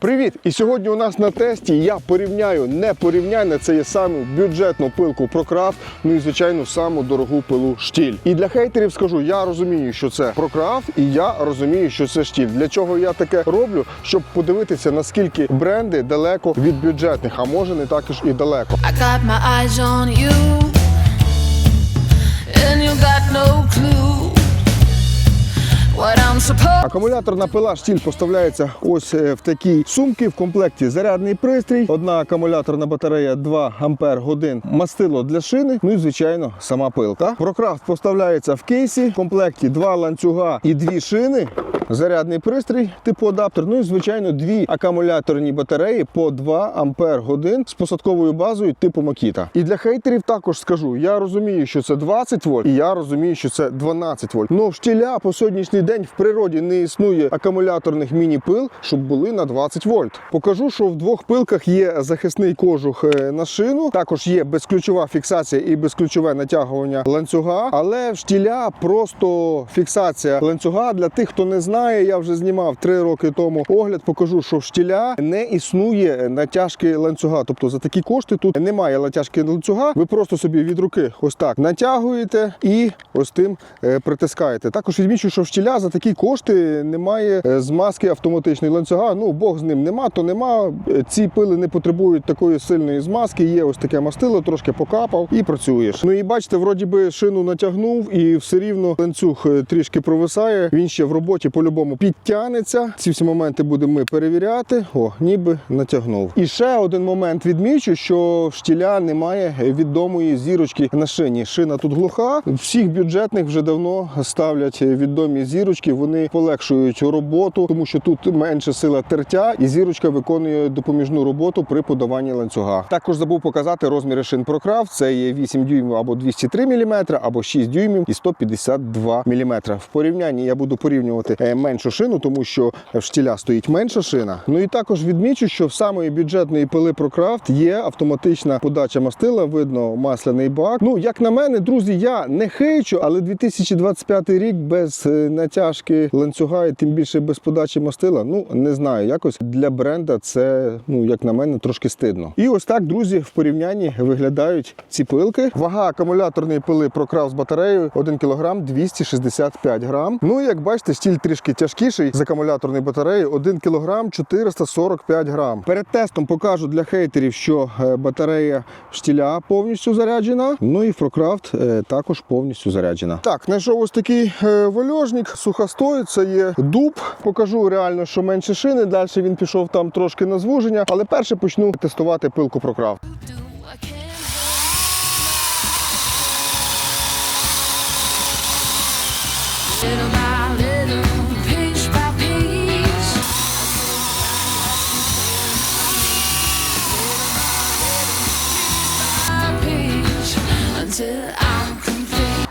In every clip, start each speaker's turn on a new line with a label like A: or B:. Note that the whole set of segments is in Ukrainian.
A: Привіт! І сьогодні у нас на тесті я порівняю не порівняння, це є саму бюджетну пилку Прокрафт, ну і звичайно саму дорогу пилу штіль. І для хейтерів скажу, я розумію, що це Прокрафт, і я розумію, що це штіль. Для чого я таке роблю? Щоб подивитися, наскільки бренди далеко від бюджетних, а може не також і далеко.
B: I got my eyes on you, and you got no clue.
A: Акумуляторна пила штіль поставляється ось е, в такій сумці. В комплекті зарядний пристрій, одна акумуляторна батарея 2 ампер годин, мастило для шини. Ну і звичайно, сама пилка. Прокрафт поставляється в кейсі. В комплекті два ланцюга і дві шини. Зарядний пристрій типу адаптер. Ну і звичайно, дві акумуляторні батареї по 2 ампер годин з посадковою базою типу Макіта. І для хейтерів також скажу: я розумію, що це 20 вольт, і я розумію, що це 12 вольт. Ну штіля по сьогоднішній день в природі не існує акумуляторних міні-пил, щоб були на 20 вольт. Покажу, що в двох пилках є захисний кожух е, на шину. Також є безключова фіксація і безключове натягування ланцюга. Але в штіля просто фіксація ланцюга для тих, хто не знає. Я вже знімав 3 роки тому огляд. Покажу, що в штіля не існує натяжки ланцюга. Тобто за такі кошти тут немає натяжки ланцюга. Ви просто собі від руки ось так натягуєте і ось тим е, притискаєте. Також відмічу, що в штіля за такі кошти немає е, змазки автоматичної ланцюга. Ну Бог з ним нема, то нема. Е, Ці пили не потребують такої сильної змазки. Є ось таке мастило, трошки покапав і працюєш. Ну і бачите, вроді би шину натягнув, і все рівно ланцюг трішки провисає. Він ще в роботі по-любому підтягнеться. Ці всі моменти будемо ми перевіряти. О, ніби натягнув. І ще один момент відмічу, що штіля немає відомої зірочки на шині. Шина тут глуха. Всіх бюджетних вже давно ставлять відомі зірочки. Вони полегшують роботу, тому що тут менше сила тертя, і зірочка виконує допоміжну роботу при подаванні ланцюга. Також забув показати розміри шин Прокрафт. Це є 8 дюймів або 203 мм, або 6 дюймів і 152 мм. В порівнянні я буду порівнювати е, меншу шину, тому що в штіля стоїть менша шина. Ну і також відмічу, що в самої бюджетної пили Прокрафт є автоматична подача мастила, видно масляний бак. Ну, як на мене, друзі, я не хейчу, але 2025 рік без е, натяжки ланцюга і тим більше без подачі мастила. Ну не знаю, якось для бренда це, ну як на мене, трошки стидно. І ось так, друзі, в порівнянні виглядають ці пилки. Вага акумуляторної пили Прокрафт з батареєю 1 кг 265 грам. Ну, як бачите, стіль трішки тяжкіший з акумуляторної батареї 1 кг 445 грам. Перед тестом покажу для хейтерів, що е, батарея штіля повністю заряджена. Ну і Прокрафт е, також повністю заряджена. Так, знайшов ось такий е, вольожник, сухостой, це є дуб. Покажу реально, що менше шини. Далі він пішов там трошки на звуження, але перше почну тестувати пилку Прокрафт.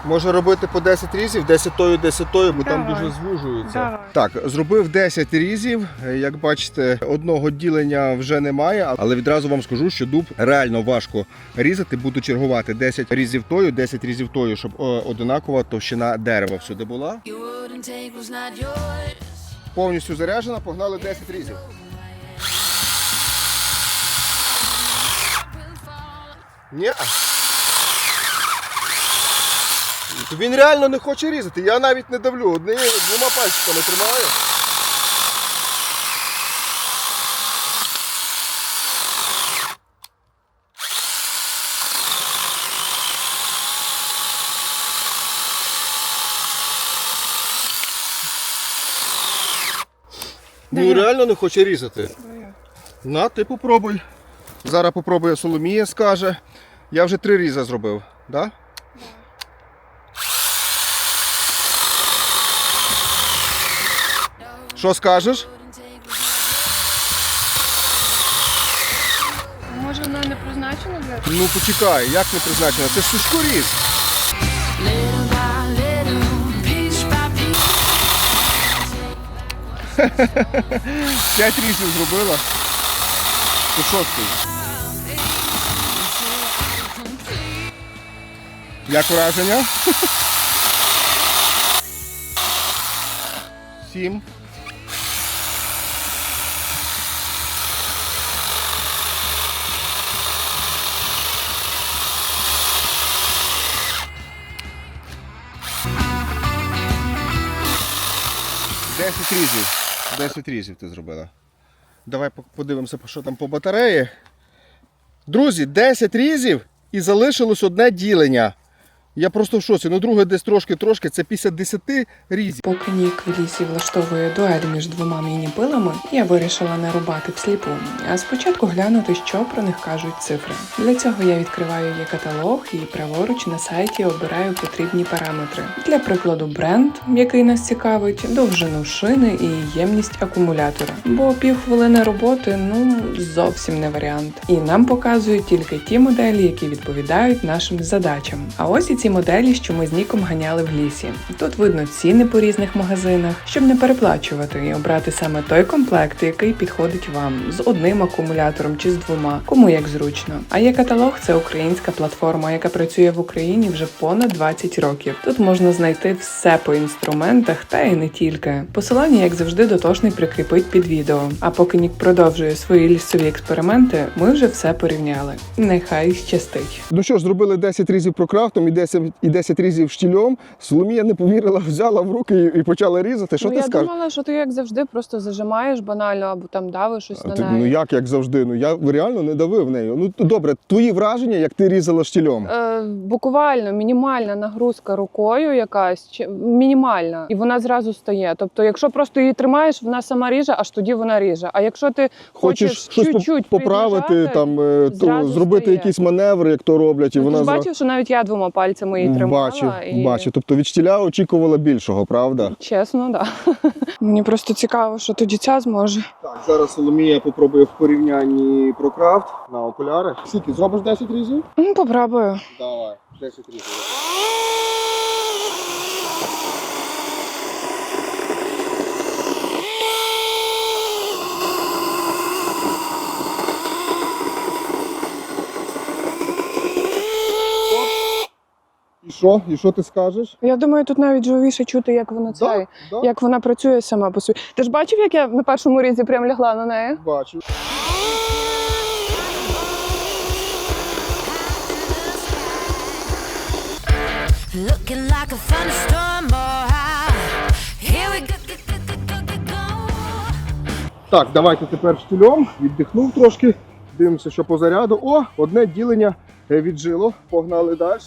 A: Може робити по 10 різів, 10 тою, 10 тою, бо там дуже звужується.
C: Давай.
A: Так, зробив 10 різів. Як бачите, одного ділення вже немає, але відразу вам скажу, що дуб реально важко різати. Буду чергувати 10 різів тою, 10 різів тою, щоб е, одинакова товщина дерева всюди була. Повністю заряджена, погнали 10 різів. Ні. Він реально не хоче різати. Я навіть не давлю. Одні, двома пальчиками тримаю. Ну реально не хоче різати. На, ти попробуй. Зараз попробує Соломія, скаже. Я вже три різа зробив, да? Що скажеш?
C: Може воно не призначено для
A: Ну почекай, як не призначено? Це ж сушкоріз. П'ять різів зробила. Ти шостий. Як враження? Сім. 10 різів. 10 різів ти зробила. Давай подивимося, що там по батареї. Друзі, 10 різів і залишилось одне ділення. Я просто в шоці. Ну, друге десь трошки-трошки, це після 10 різів.
D: Поки Нік в лісі влаштовує дуель між двома міні-пилами, я вирішила не рубати всліпу, а спочатку глянути, що про них кажуть цифри. Для цього я відкриваю її каталог і праворуч на сайті обираю потрібні параметри. Для прикладу, бренд, який нас цікавить, довжину шини і ємність акумулятора. Бо півхвилини роботи ну зовсім не варіант. І нам показують тільки ті моделі, які відповідають нашим задачам. А ось і ці моделі, що ми з Ніком ганяли в лісі. Тут видно ціни по різних магазинах, щоб не переплачувати і обрати саме той комплект, який підходить вам з одним акумулятором чи з двома, кому як зручно. А є каталог це українська платформа, яка працює в Україні вже понад 20 років. Тут можна знайти все по інструментах та і не тільки. Посилання, як завжди, дотошний прикріпить під відео. А поки Нік продовжує свої лісові експерименти, ми вже все порівняли. Нехай щастить.
A: Ну що ж, зробили 10 різів прокрафтом і 10, і 10 різів штільом. Соломія не повірила, взяла в руки і, почала різати. Що
C: ну,
A: ти
C: я
A: скажеш?
C: думала, що ти як завжди просто зажимаєш банально або там давиш щось
A: А
C: на
A: ти,
C: неї.
A: ну як, як завжди? Ну я реально не давив нею. Ну добре, твої враження, як ти різала штільом.
C: Е, буквально мінімальна нагрузка рукою якась чи мінімальна, і вона зразу стає. Тобто, якщо просто її тримаєш, вона сама ріже, аж тоді вона ріже. А якщо ти
A: Хочеш
C: хочеш,
A: щось
C: чуть-чуть
A: поправити, там е, то, зробити
C: стає.
A: якісь маневри, як то роблять, і
C: ну, ти ж бачив, що навіть я двома пальцями її тримала.
A: Бачу,
C: і...
A: бачу. Тобто від штіля очікувала більшого, правда?
C: Чесно, так. Да. Мені просто цікаво, що тоді ця зможе.
A: Так, зараз Соломія попробує в порівнянні про крафт на окуляри. Скільки, зробиш 10 різів?
C: Ну, попробую.
A: Давай, 10 різів. Що? І що ти скажеш?
C: Я думаю, тут навіть живіше чути, як вона цей,
A: да,
C: як вона працює сама по собі. Ти ж бачив, як я на першому різі прям лягла на неї?
A: бачу.
B: Looking like a fun storm, boy. Here we go, go, go, go, go, go.
A: Так, давайте тепер штильом. Віддихнув трошки. Дивимося, що по заряду. О, одне ділення е, віджило. Погнали далі.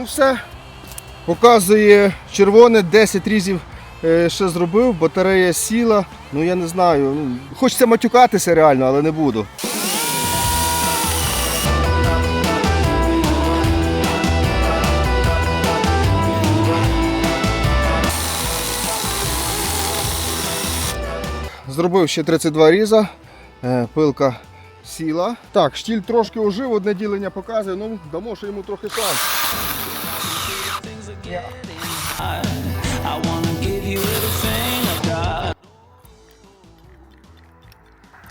A: Ну все. Показує червоне, 10 різів е, ще зробив, батарея сіла. Ну я не знаю. Ну, хочеться матюкатися реально, але не буду. Зробив ще 32 різа, е, пилка сіла. Так, штіль трошки ожив, одне ділення показує, ну дамо ще йому трохи шанс.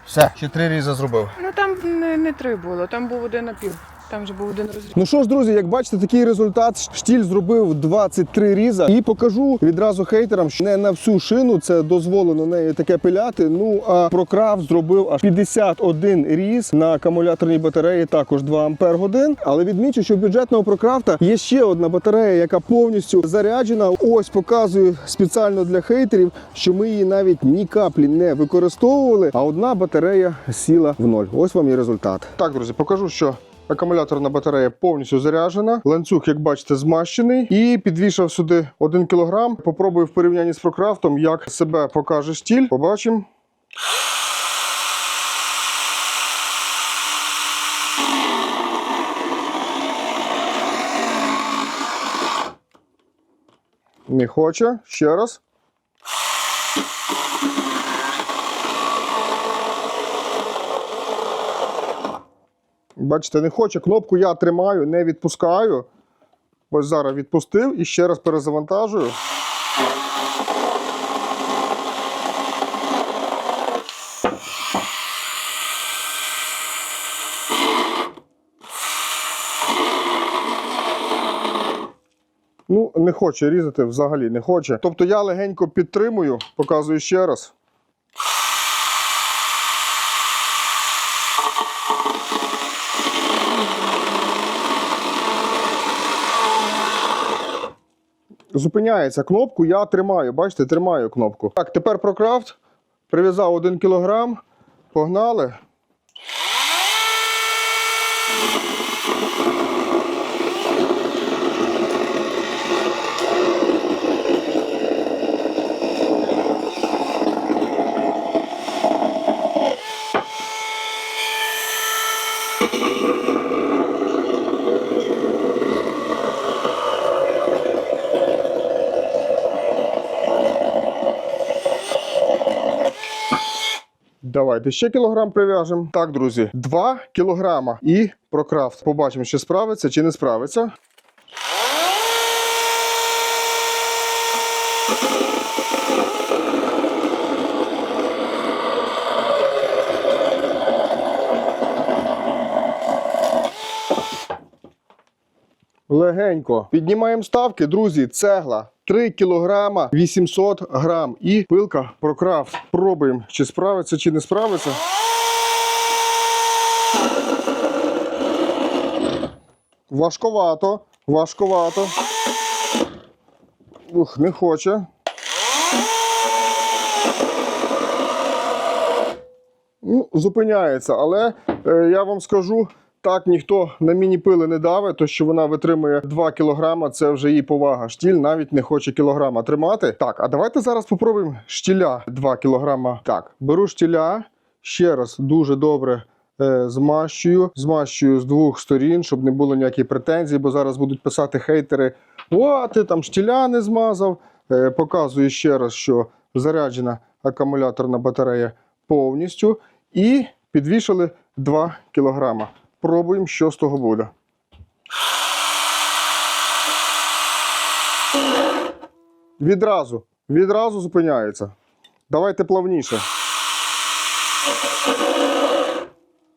A: Все, ще три різа зробив.
C: Ну там не, не три було, там був один напів. Там вже був один розріз.
A: Ну що ж, друзі, як бачите, такий результат. Штіль зробив 23 різа. І покажу відразу хейтерам, що не на всю шину це дозволено нею таке пиляти. Ну а прокрафт зробив аж 51 різ на акумуляторній батареї, також 2 ампер годин. Але відмічу, що в бюджетного прокрафта є ще одна батарея, яка повністю заряджена. Ось показую спеціально для хейтерів, що ми її навіть ні каплі не використовували. А одна батарея сіла в ноль. Ось вам і результат. Так, друзі, покажу, що. Акумуляторна батарея повністю заряджена. Ланцюг, як бачите, змащений. І підвішав сюди 1 кг. Попробую в порівнянні з прокрафтом, як себе покаже штіль. Побачимо. Не хоче. Ще раз. Бачите, не хоче. Кнопку я тримаю, не відпускаю. Ось зараз відпустив і ще раз перезавантажую. Ну, не хоче різати, взагалі не хоче. Тобто я легенько підтримую, показую ще раз. Зупиняється кнопку, я тримаю. Бачите, тримаю кнопку. Так, тепер про крафт. Прив'язав 1 кг. Погнали. Давайте ще кілограм прив'яжемо. Так, друзі, 2 кілограма. І про крафт. Побачимо, чи справиться, чи не справиться. Легенько. Піднімаємо ставки, друзі. Цегла 3 кілограма 800 грам. І пилка прокрафт. Пробуємо, чи справиться, чи не справиться. Важковато, важковато. Ух, не хоче. Ну, зупиняється, але е, я вам скажу, так ніхто на міні-пили не давить, то що вона витримує 2 кілограма, це вже її повага. Штіль навіть не хоче кілограма тримати. Так, а давайте зараз попробуємо штіля 2 кілограма. Так, беру штіля, ще раз дуже добре е, змащую. Змащую з двох сторін, щоб не було ніяких претензій, бо зараз будуть писати хейтери: О, ти там штіля не змазав. Е, показую ще раз, що заряджена акумуляторна батарея повністю. І підвішали 2 кілограма. Пробуємо, що з того буде. Відразу, відразу зупиняється. Давайте плавніше.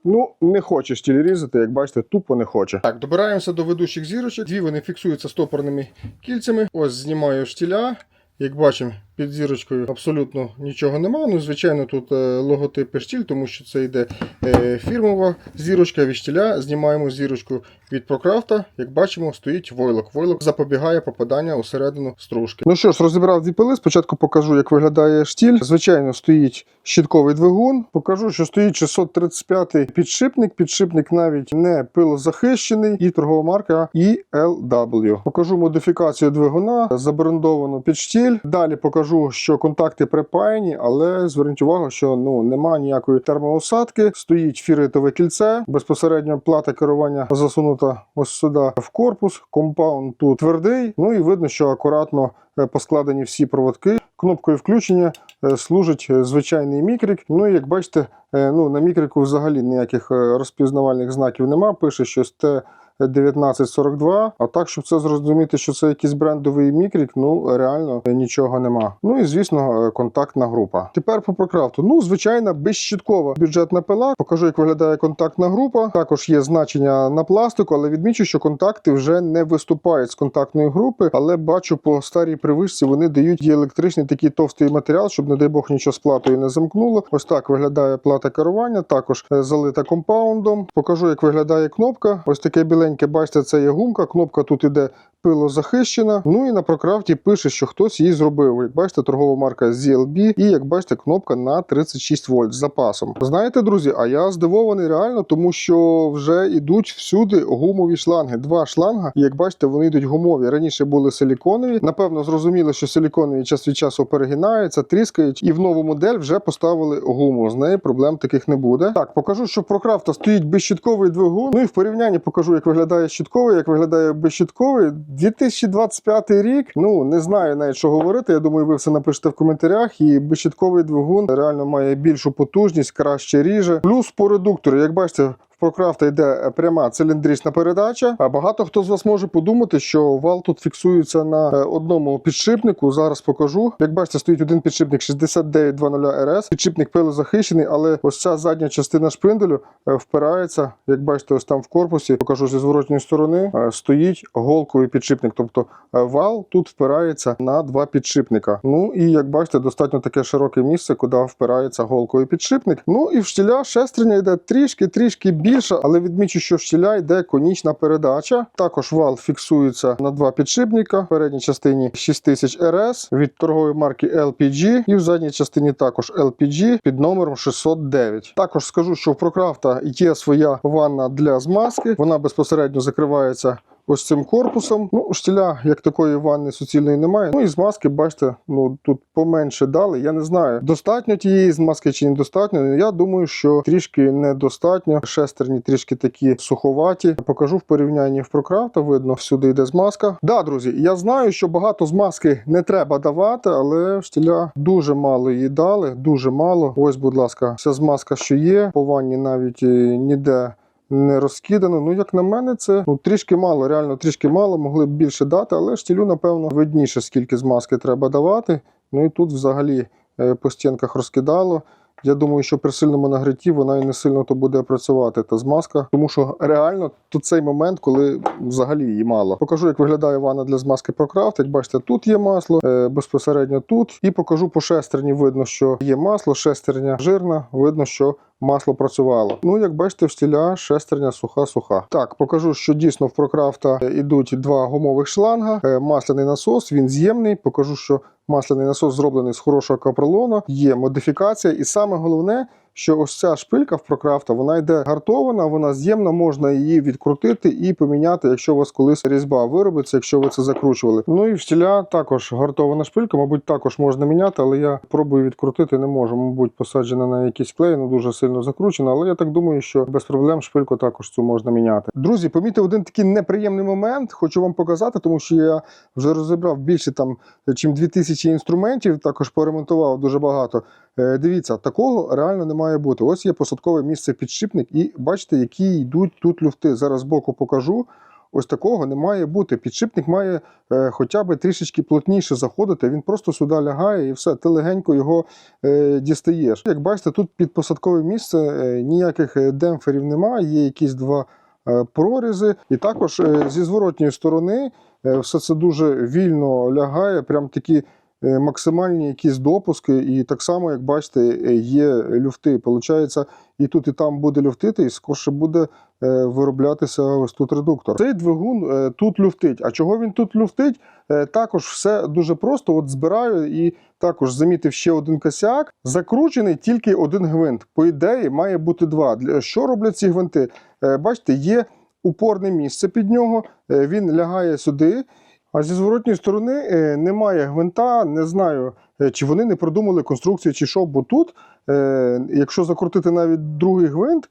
A: Ну, не хоче штіль різати, як бачите, тупо не хоче. Так, добираємося до ведучих зірочок. Дві вони фіксуються стопорними кільцями. Ось знімаю штіля. Як бачимо, під зірочкою абсолютно нічого нема. Ну, звичайно, тут е, логотип штіль, тому що це йде е, фірмова зірочка від. Знімаємо зірочку від прокрафта. Як бачимо, стоїть войлок. Войлок запобігає попадання усередину стружки. Ну що ж, розібрав дві пили. Спочатку покажу, як виглядає штіль. Звичайно, стоїть щитковий двигун. Покажу, що стоїть 635 підшипник. Підшипник навіть не пилозахищений і торгова марка ELW. Покажу модифікацію двигуна, забрендовано під штіль. Далі покажу, що контакти припаяні, але зверніть увагу, що ну немає ніякої термоусадки. Стоїть фіритове кільце, безпосередньо плата керування засунута ось сюди в корпус. Компаунд тут твердий. Ну і видно, що акуратно е, поскладені всі проводки. Кнопкою включення е, служить е, звичайний мікрик. Ну і як бачите, ну на мікрику взагалі ніяких розпізнавальних знаків нема. Пише щось Т. 1942. А так, щоб це зрозуміти, що це якийсь брендовий мікрік, ну реально нічого нема. Ну і звісно, е, контактна група. Тепер по прокрафту. Ну, звичайна, безщиткова бюджетна пила. Покажу, як виглядає контактна група. Також є значення на пластику, але відмічу, що контакти вже не виступають з контактної групи. Але бачу по старій привичці, вони дають електричний такий товстий матеріал, щоб, не дай Бог, нічого з платою не замкнуло. Ось так виглядає плата керування. Також е, залита компаундом. Покажу, як виглядає кнопка. Ось таке біленьке, бачите, це є гумка. Кнопка тут іде пилозахищена. Ну і на прокрафті пише, що хтось її зробив. Як бачите, торгова марка ZLB, і як бачите, кнопка на 36 вольт з запасом. Знаєте, друзі, а я здивований реально, тому що вже йдуть всюди гумові шланги. Два шланга, і як бачите, вони йдуть гумові. Раніше були силіконові. Напевно, зрозуміло, що силіконові час від часу перегинаються, тріскають, і в нову модель вже поставили гуму. З нею проблем таких не буде. Так, покажу, що про крафта стоїть безщитковий двигун. Ну і в порівнянні покажу, як виглядає щитковий, як виглядає безщитковий. 2025 рік. Ну не знаю навіть що говорити. Я думаю, ви все напишете в коментарях. І безщитковий двигун реально має більшу потужність, краще ріже. Плюс по редуктору, як бачите. Прокрафта йде е, пряма циліндрична передача. А багато хто з вас може подумати, що вал тут фіксується на е, одному підшипнику. Зараз покажу. Як бачите, стоїть один підшипник 6920 RS. Підшипник пилозахищений, але ось ця задня частина шпинделю е, впирається. Як бачите, ось там в корпусі, покажу зі зворотньої сторони, стоїть голковий підшипник. Тобто вал тут впирається на два підшипника. Ну і як бачите, достатньо таке широке місце, куди впирається голковий підшипник. Ну і в штіля шестерня йде трішки-трішки більше, але відмічу, що в штіля йде конічна передача. Також вал фіксується на два підшипника. В передній частині 6000 RS від торгової марки LPG, і в задній частині також LPG під номером 609. Також скажу, що в Прокрафта є своя ванна для змазки. Вона безпосередньо закривається ось цим корпусом. Ну, штіля, як такої ванни суцільної немає. Ну і змазки, бачите, ну тут поменше дали. Я не знаю, достатньо тієї змазки чи недостатньо. Я думаю, що трішки недостатньо. Шестерні трішки такі суховаті. Покажу в порівнянні в Прокрафта. Видно, всюди йде змазка. Да, друзі, я знаю, що багато змазки не треба давати, але штіля дуже мало її дали. Дуже мало. Ось, будь ласка, вся змазка, що є. По ванні навіть е, ніде не розкидано. Ну, як на мене, це ну, трішки мало, реально трішки мало, могли б більше дати, але штілю, напевно, видніше, скільки змазки треба давати. Ну і тут взагалі е, по стінках розкидало. Я думаю, що при сильному нагрітті вона і не сильно то буде працювати та змазка, тому що реально тут цей момент, коли взагалі її мало. Покажу, як виглядає ванна для змазки Procraft. Як бачите, тут є масло, е, безпосередньо тут. І покажу по шестерні. Видно, що є масло, шестерня жирна, видно, що масло працювало. Ну, як бачите, в стіля шестерня суха-суха. Так, покажу, що дійсно в Прокрафта йдуть два гумових шланга, е, масляний насос, він з'ємний. Покажу, що масляний насос зроблений з хорошого капролону, є модифікація, і саме головне. Що ось ця шпилька в Прокрафта, вона йде гартована, вона з'ємна, можна її відкрутити і поміняти, якщо у вас колись різьба виробиться, якщо ви це закручували. Ну і в стіля також гартована шпилька, мабуть, також можна міняти, але я пробую відкрутити, не можу. Мабуть, посаджена на якийсь клей, ну дуже сильно закручена, але я так думаю, що без проблем шпильку також цю можна міняти. Друзі, помітив один такий неприємний момент, хочу вам показати, тому що я вже розібрав більше там, чим 2000 інструментів, також поремонтував дуже багато. Е, Дивіться, такого реально не має бути. Ось є посадкове місце підшипник, і бачите, які йдуть тут люфти. Зараз збоку покажу. Ось такого не має бути. Підшипник має е, хоча б трішечки плотніше заходити. Він просто сюди лягає і все, ти легенько його е, дістаєш. Як бачите, тут під посадкове місце е, ніяких е, демпферів немає, є якісь два е, прорізи. І також е, зі зворотньої сторони е, все це дуже вільно лягає, прям такі максимальні якісь допуски, і так само, як бачите, е, є люфти. Получається, і тут, і там буде люфтити, і скорше буде е, вироблятися ось тут редуктор. Цей двигун е, тут люфтить. А чого він тут люфтить? Е, Також все дуже просто. От збираю і також замітив ще один косяк. Закручений тільки один гвинт. По ідеї, має бути два. Що роблять ці гвинти? Е, Бачите, є упорне місце під нього, е, він лягає сюди. А зі зворотньої сторони е, немає гвинта, не знаю, е, чи вони не продумали конструкцію, чи що, бо тут, е, якщо закрутити навіть другий гвинт,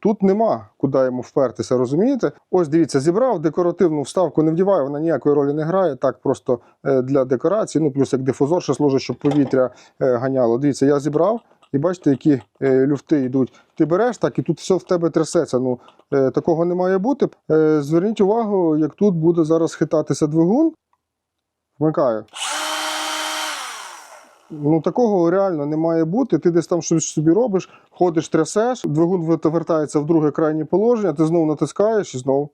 A: тут нема куди йому впертися, розумієте? Ось дивіться, зібрав декоративну вставку, не вдіваю, вона ніякої ролі не грає, так просто для декорації, ну плюс як дифузор ще служить, щоб повітря ганяло. Дивіться, я зібрав. І бачите, які е, люфти йдуть. Ти береш так, і тут все в тебе трясеться. Ну, е, такого не має бути. Е, зверніть увагу, як тут буде зараз хитатися двигун. Вмикаю. Ну, такого реально не має бути. Ти десь там щось собі робиш, ходиш, трясеш, двигун вертається в друге крайнє положення, ти знову натискаєш і знову.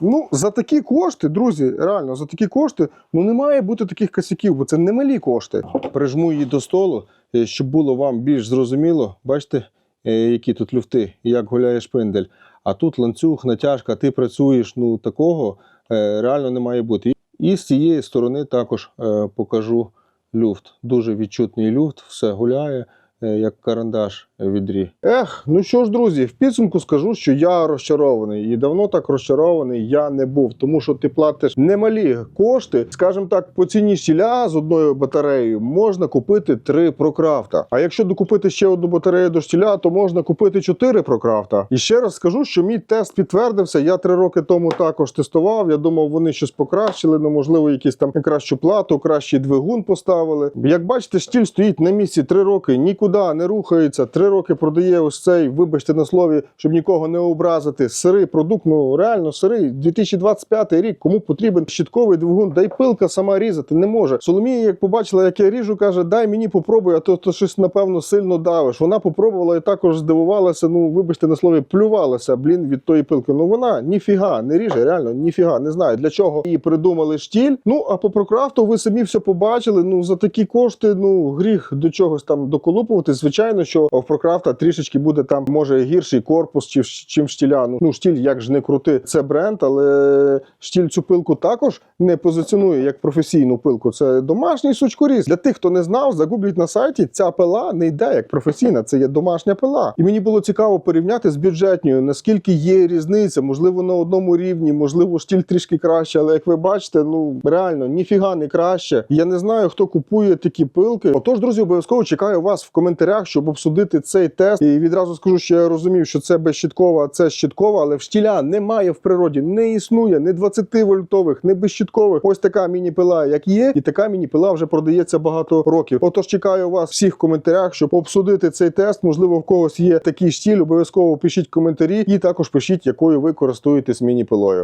A: Ну, за такі кошти, друзі, реально, за такі кошти, ну не має бути таких косяків, бо це не малі кошти. Прижму її до столу, щоб було вам більш зрозуміло. Бачите, е, які тут люфти, як гуляє шпиндель. А тут ланцюг, натяжка, ти працюєш, ну такого е, реально не має бути. І з цієї сторони також е, покажу люфт. Дуже відчутний люфт, все гуляє, е, як карандаш в відрі. Ех, ну що ж, друзі, в підсумку скажу, що я розчарований. І давно так розчарований я не був, тому що ти платиш немалі кошти. Скажімо так, по ціні щіля з одною батареєю можна купити три прокрафта. А якщо докупити ще одну батарею до штіля, то можна купити чотири прокрафта. І ще раз скажу, що мій тест підтвердився. Я три роки тому також тестував. Я думав, вони щось покращили. Ну, можливо, якісь там кращу плату, кращий двигун поставили. Як бачите, штіль стоїть на місці три роки, нікуди нікуди не рухається. Три роки продає ось цей, вибачте на слові, щоб нікого не образити. Сирий продукт, ну реально сирий. 2025 рік. Кому потрібен щитковий двигун, дай пилка сама різати не може. Соломія, як побачила, як я ріжу, каже: дай мені попробуй, а то, то щось напевно сильно давиш. Вона попробувала і також здивувалася. Ну, вибачте на слові, плювалася блін від тої пилки. Ну вона ніфіга не ріже, реально ніфіга. Не знаю для чого її придумали штіль. Ну а по прокрафту ви самі все побачили. Ну за такі кошти, ну гріх до чогось там доколупувати. Звичайно, що в прокрафта трішечки буде там може гірший корпус, чи чим штіля. Ну, ну штіль, як ж не крути, це бренд, але штіль цю пилку також не позиціонує як професійну пилку. Це домашній сучкоріз. Для тих, хто не знав, загубліть на сайті. Ця пила не йде як професійна, це є домашня пила. І мені було цікаво порівняти з бюджетною, наскільки є різниця, можливо, на одному рівні, можливо, штіль трішки краще, але як ви бачите, ну реально ніфіга не краще. Я не знаю, хто купує такі пилки. Отож, друзі, обов'язково чекаю вас в коментарях, щоб обсудити цей тест. І відразу скажу, що я розумів, що це безщиткова, це щиткова, але в штіля немає в природі, не існує не 20 вольтових, не безщиткових. Ось така міні-пила, як є, і така міні-пила вже продається багато років. Отож, чекаю вас всіх в коментарях, щоб обсудити цей тест. Можливо, в когось є такий штіль. Обов'язково пишіть коментарі і також пишіть, якою ви користуєтесь міні-пилою.